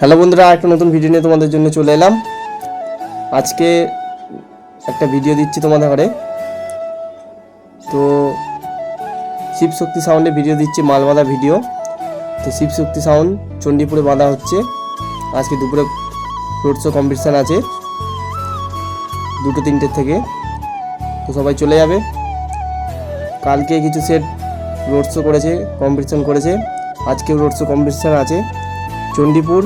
Hello বন্ধুরা একটা নতুন ভিডিও নিয়ে তোমাদের জন্য চলে এলাম। আজকে একটা ভিডিও দিচ্ছি তোমাদের ঘরে। তো শিব শক্তি সাউন্ডে ভিডিও দিচ্ছি মাল বাঁধা ভিডিও তো শিব শক্তি সাউন্ড চণ্ডীপুরে বাঁধা হচ্ছে। আজকে দুপুরে রোড শো কম্পিটিশান আছে। দুটো তিনটের থেকে। তো সবাই চলে যাবে। কালকে কিছু সেট রোড শো করেছে কম্পিটিশান করেছে। আজকেও রোড শো কম্পিটিশান আছে। চণ্ডীপুর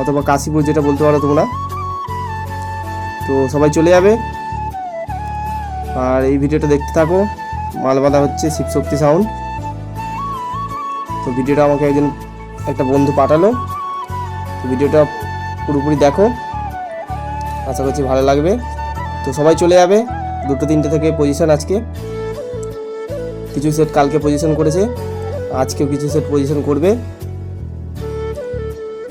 অথবা কাশীপুর যেটা বলতে পারো তোমরা। তো সবাই চলে যাবে। আর এই ভিডিওটা দেখতে থাকো। মাল বাঁধা হচ্ছে শিবশক্তি সাউন্ড তো ভিডিওটা আমাকে একজন একটা বন্ধু পাঠালো। তো ভিডিওটা পুরোপুরি দেখো। আশা করছি ভালো লাগবে। তো সবাই চলে যাবে। দুটো তিনটে থেকে পজিশন আজকে। কিছু সেট কালকে পজিশন করেছে। আজকেও কিছু সেট পজিশন করবে।